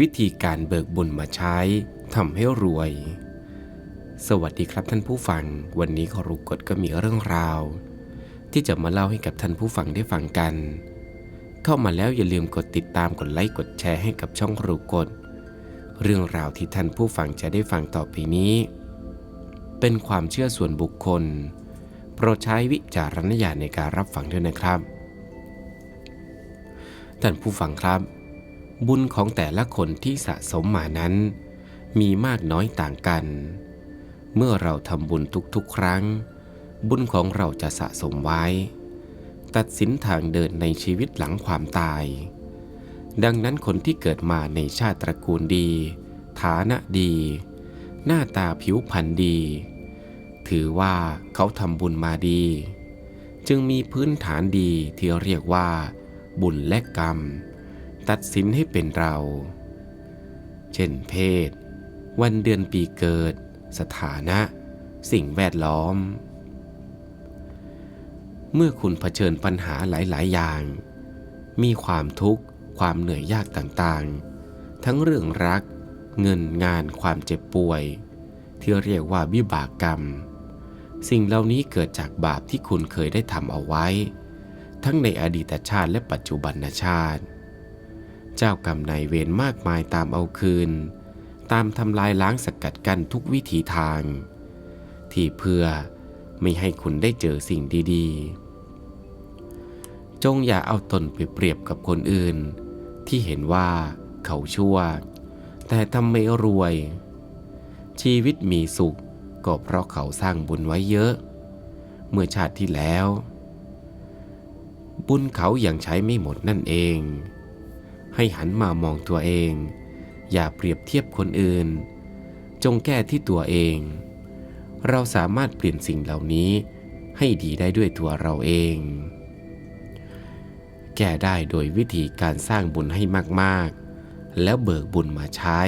วิธีการเบิกบุญมาใช้ทำให้รวย สวัสดีครับท่านผู้ฟัง วันนี้ขอรุกฎก็มีเรื่องราว ที่จะมาเล่าให้กับท่านผู้ฟังได้ฟังกัน เข้ามาแล้วอย่าลืมกดติดตามกดไลค์กดแชร์ให้กับช่องครูกฎเรื่องราวที่ท่านผู้ฟังจะได้ฟังต่อไปนี้ เป็นความเชื่อส่วนบุคคล โปรดใช้วิจารณญาณในการรับฟังด้วยนะครับ ท่านผู้ฟังครับ บุญของแต่ละคนที่สะสมมานั้น มีมากน้อยต่างกัน เมื่อเราทำบุญทุกๆ ครั้ง บุญของเราจะสะสมไว้ ตัดสินทางเดินในชีวิตหลังความตาย ดังนั้นคนที่เกิดมาในชาติตระกูลดี ฐานะดี หน้าตาผิวพรรณดี ถือว่าเขาทำบุญมาดี จึงมีพื้นฐานดีที่เรียกว่า บุญและกรรม ตัดสินให้เป็นเรา เช่นเพศ วันเดือนปีเกิด สถานะ สิ่งแวดล้อม เมื่อคุณเผชิญปัญหาหลาย ๆ อย่าง มีความทุกข์ ความเหนื่อยยากต่างๆ ทั้งเรื่องรัก เงินงานความเจ็บป่วย ที่เรียกว่าวิบากกรรม สิ่งเหล่านี้เกิดจากบาปที่คุณเคยได้ทำเอาไว้ ทั้งในอดีตชาติและปัจจุบันชาติ เจ้ากรรมนายเวรมากมายตามเอาคืน ตามทำลายล้างสกัดกั้นทุกวิถีทาง ที่เพื่อไม่ให้คุณได้เจอสิ่งดีๆ จงอย่าเอาตนไปเปรียบกับคนอื่น ที่เห็นว่าเขาชั่ว แต่ทำไม่รวย ชีวิตมีสุขก็เพราะเขาสร้างบุญไว้เยอะ เมื่อชาติที่แล้ว บุญเขายัางใช้ไม่หมดนั่นเอง ให้หันมามองตัวเอง อย่าเปรียบเทียบคนอื่น จงแก้ที่ตัวเอง เราสามารถเปลี่ยนสิ่งเหล่านี้ให้ดีได้ด้วยตัวเราเอง แก้ได้โดยวิธีการสร้างบุญให้มากๆ แล้วเบิกบุญมาใช้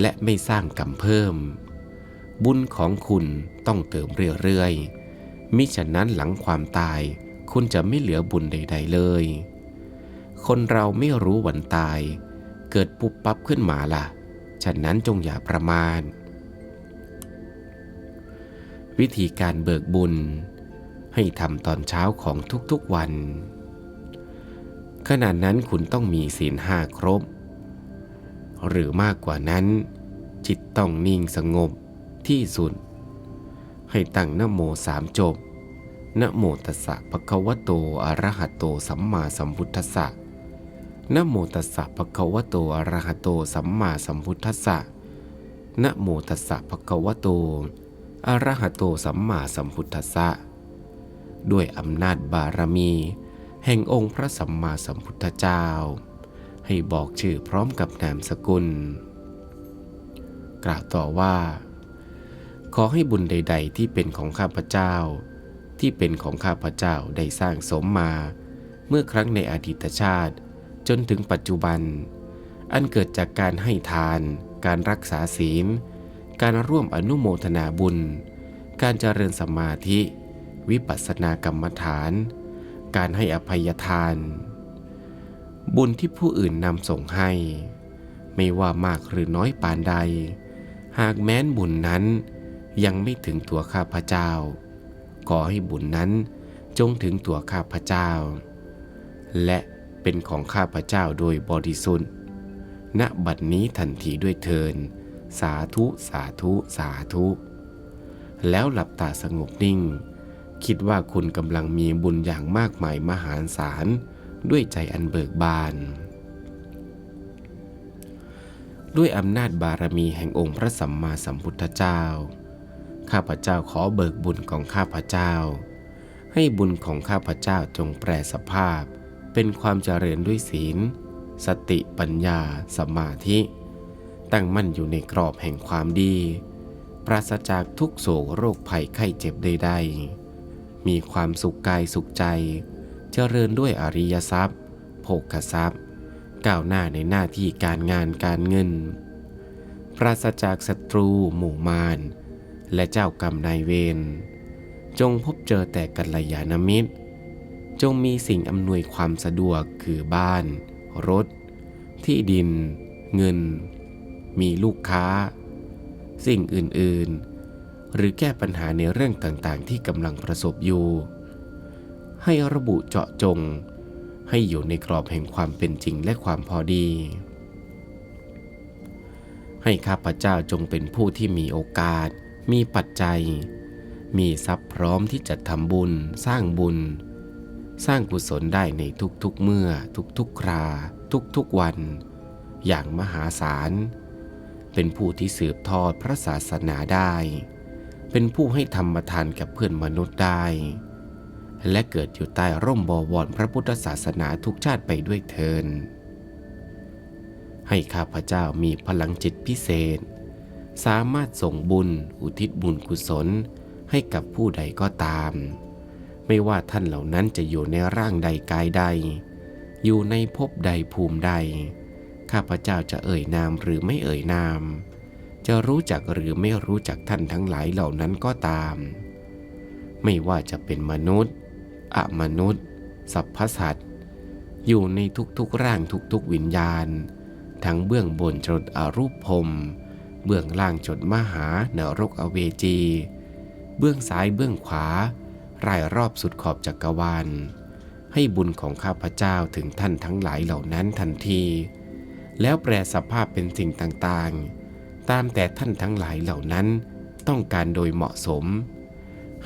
และไม่สร้างกรรมเพิ่ม บุญของคุณต้องเติมเรื่อยๆมิฉะนั้นหลังความตายคุณจะไม่เหลือบุญใด ๆ เลย คนเราไม่รู้วันตาย เกิดปุบปั๊บขึ้นมาล่ะ ฉะนั้นจงอย่าประมาทวิธีการเบิกบุญ ให้ทำตอนเช้าของทุกๆวัน ขณะนั้นคุณต้องมีศีลห้าครบ หรือมากกว่านั้น จิตต้องนิ่งสงบที่สุด ให้ตั้งนโมสามจบนะโมตัสสะภะคะวะโตอะระหะโตสัมมาสัมพุทธัสสะ นะโมตัสสะภะคะวะโตอะระหะโตสัมมาสัมพุทธัสสะนะโมตัสสะภะคะวะโตอะระหะโตสัมมาสัมพุทธัสสะด้วยอำนาจบารมี แห่งองค์พระสัมมาสัมพุทธเจ้า ให้บอกชื่อพร้อมกับนามสกุล กล่าวต่อว่า ขอให้บุญใด ๆ ที่เป็นของข้าพเจ้า ที่เป็นของข้าพเจ้าได้สร้างสมมา เมื่อครั้งในอดีตชาติ จนถึงปัจจุบัน อันเกิดจากการให้ทาน การรักษาศีล การร่วมอนุโมทนาบุญ การเจริญสมาธิ วิปัสสนากรรมฐาน การให้อภัยทาน บุญที่ผู้อื่นนำส่งให้ ไม่ว่ามากหรือน้อยปานใด หากแม้นบุญนั้นยังไม่ถึงตัวข้าพเจ้า ขอให้บุญนั้นจงถึงตัวข้าพเจ้า และ เป็นของข้าพเจ้าโดยบริสุทธิ์ ณ บัดนี้ทันทีด้วยเทิน สาธุสาธุสาธุ แล้วหลับตาสงบนิ่ง คิดว่าคุณกำลังมีบุญอย่างมากมายมหาศาลด้วยใจอันเบิกบาน ด้วยอำนาจบารมีแห่งองค์พระสัมมาสัมพุทธเจ้า ข้าพเจ้าขอเบิกบุญของข้าพเจ้า ให้บุญของข้าพเจ้าจงแปรสภาพ เป็นความเจริญด้วยศีล สติปัญญาสมาธิ ตั้งมั่นอยู่ในกรอบแห่งความดี ปราศจากทุกโศกโรคภัยไข้เจ็บใดๆมีความสุขกายสุขใจ เจริญด้วยอริยทรัพย์โภคทรัพย์ก้าวหน้าในหน้าที่การงานการเงิน ปราศจากศัตรู หมู่มาร และเจ้ากรรมนายเวร จงพบเจอแต่กัลยาณมิตร จงมีสิ่งอำนวยความสะดวกคือบ้าน รถ ที่ดิน เงิน มีลูกค้า สิ่งอื่นๆ หรือแก้ปัญหาในเรื่องต่างๆ ที่กำลังประสบอยู่ ให้ระบุเจาะจง ให้อยู่ในกรอบแห่งความเป็นจริงและความพอดี ให้ข้าพเจ้าจงเป็นผู้ที่มีโอกาส มีปัจจัย มีทรัพย์พร้อมที่จะทำบุญ สร้างบุญ สร้างกุศลได้ในทุกๆเมื่อ ทุกๆครา ทุกๆวัน อย่างมหาศาล เป็นผู้ที่สืบทอดพระศาสนาได้ เป็นผู้ให้ธรรมทานกับเพื่อนมนุษย์ได้ และเกิดอยู่ใต้ร่มบวรพระพุทธศาสนาทุกชาติไปด้วยเทินให้ข้าพเจ้ามีพลังจิตพิเศษ สามารถส่งบุญอุทิศบุญกุศลให้กับผู้ใดก็ตาม ไม่ว่าท่านเหล่านั้นจะอยู่ในร่างใดกายใด อยู่ในภพใดภูมิใด ข้าพเจ้าจะเอ่ยนามหรือไม่เอ่ยนาม จะรู้จักหรือไม่รู้จักท่านทั้งหลายเหล่านั้นก็ตาม ไม่ว่าจะเป็นมนุษย์ อมนุษย์ สัพพสัตว์อยู่ในทุกๆร่างทุกๆวิญญาณ ทั้งเบื้องบนจดอรูปพรมเบื้องล่างจดมหานรกอเวจี เบื้องซ้ายเบื้องขวา รายรอบสุดขอบจักรวาล ให้บุญของข้าพเจ้าถึงท่านทั้งหลายเหล่านั้นทันที แล้วแปลสภาพเป็นสิ่งต่างๆ ตามแต่ท่านทั้งหลายเหล่านั้นต้องการโดยเหมาะสม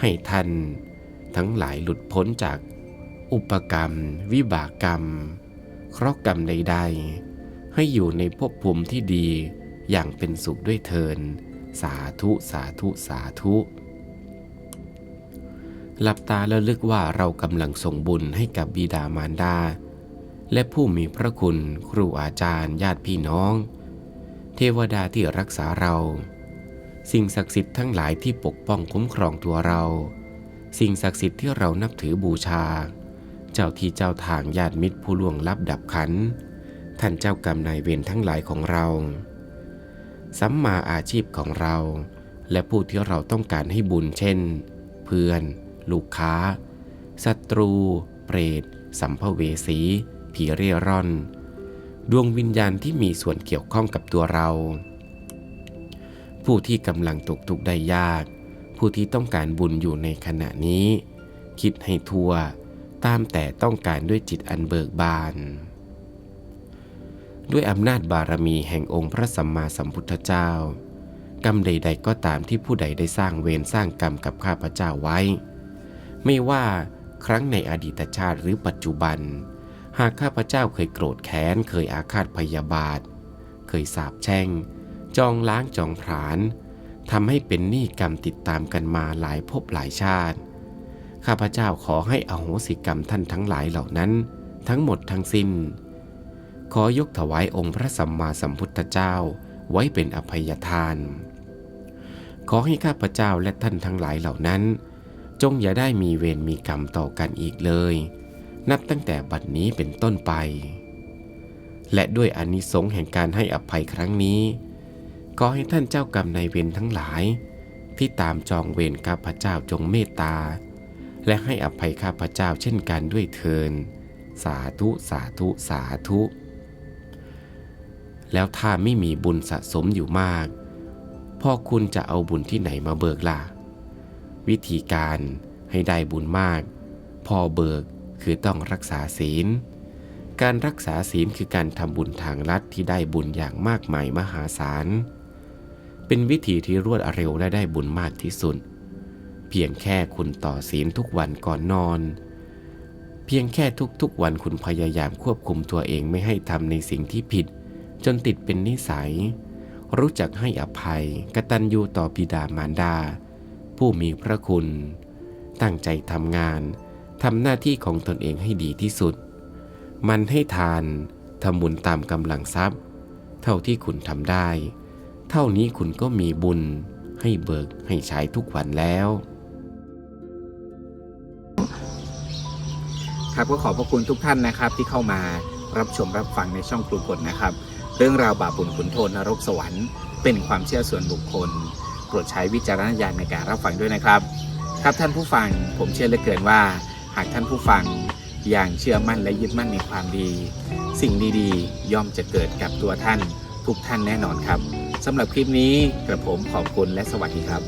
ให้ท่านทั้งหลายหลุดพ้นจากอุปกรรม วิบากกรรม เคราะห์กรรมใด ๆ ให้อยู่ในภพภูมิที่ดีอย่างเป็นสุขด้วยเทิน สาธุสาธุสาธุ หลับตาแล้วลึกว่าเรากำลังส่งบุญให้กับบิดามารดา และผู้มีพระคุณครูอาจารย์ ญาติพี่น้อง เทวดาที่รักษาเรา สิ่งศักดิ์สิทธิ์ทั้งหลายที่ปกป้องคุ้มครองตัวเรา สิ่งศักดิ์สิทธิ์ที่เรานับถือบูชา เจ้าที่เจ้าทางญาติมิตรผู้ล่วงลับดับขัน ท่านเจ้ากรรมนายเวรทั้งหลายของเรา สัมมาอาชีพของเรา และผู้ที่เราต้องการให้บุญเช่น เพื่อน ลูกค้า ศัตรู เปรต สัมภเวสี ผีเร่ร่อน ดวงวิญญาณที่มีส่วนเกี่ยวข้องกับตัวเรา ผู้ที่กำลังตกทุกข์ได้ยาก ผู้ที่ต้องการบุญอยู่ในขณะนี้ คิดให้ทั่ว ตามแต่ต้องการด้วยจิตอันเบิกบานด้วยอำนาจบารมีแห่งองค์พระสัมมาสัมพุทธเจ้า กรรมใด ๆ ก็ตามที่ผู้ใดได้สร้างเวรสร้างกรรมกับข้าพเจ้าไว้ ไม่ว่าครั้งในอดีตชาติหรือปัจจุบัน หากข้าพเจ้าเคยโกรธแค้น เคยอาฆาตพยาบาท เคยสาปแช่ง จองล้างจองผลาญทำให้เป็นหนี้กรรมติดตามกันมาหลายภพหลายชาติ ข้าพเจ้าขอให้อโหสิกรรมท่านทั้งหลายเหล่านั้น ทั้งหมดทั้งสิ้น ขอยกถวายองค์พระสัมมาสัมพุทธเจ้าไว้เป็นอภัยทาน ขอให้ข้าพเจ้าและท่านทั้งหลายเหล่านั้น จงอย่าได้มีเวรมีกรรมต่อกันอีกเลย นับตั้งแต่บัดนี้เป็นต้นไป และด้วยอนิสงส์แห่งการให้อภัยครั้งนี้ขอให้ท่านเจ้ากรรมนายเวรทั้งหลาย ที่ตามจองเวรข้าพเจ้าจงเมตตา และให้อภัยข้าพเจ้าเช่นกันด้วยเทินสาธุสาธุสาธุ แล้วถ้าไม่มีบุญสะสมอยู่มาก พ่อคุณจะเอาบุญที่ไหนมาเบิกล่ะ วิธีการให้ได้บุญมาก พอเบิกคือต้องรักษาศีล การรักษาศีลคือการทำบุญทางลัดที่ได้บุญอย่างมากมายมหาศาล เป็นวิธีที่รวดเร็วและได้บุญมากที่สุด เพียงแค่คุณต่อศีลทุกวันก่อนนอน เพียงแค่ทุกๆวันคุณพยายามควบคุมตัวเองไม่ให้ทำในสิ่งที่ผิด จนติดเป็นนิสัย รู้จักให้อภัยกตัญญูต่อบิดามารดา ผู้มีพระคุณ ตั้งใจทำงานทำหน้าที่ของตนเองให้ดีที่สุด มันให้ทานทำบุญตามกำลังทรัพย์ เท่าที่คุณทำได้ เท่านี้คุณก็มีบุญให้เบิกให้ใช้ทุกวันแล้ว ครับก็ขอบพระคุณทุกท่านนะครับที่เข้ามารับชมรับฟังในช่องครูกลนะครับ เรื่องราวบาปบุญขุนโทษนรกสวรรค์ เป็นความเชื่อส่วนบุคคล ปรดใช้วิจารณญาณในการรับฟังด้วยนะครับ ครับท่านผู้ฟังผมเชื่อเหลือเกินว่า หากท่านผู้ฟังอย่างเชื่อมั่นและยึดมั่นในความดี สิ่งดีๆ ย่อมจะเกิดกับตัวท่านทุกท่านแน่นอนครับสำหรับคลิปนี้กระผมขอบคุณและสวัสดีครับ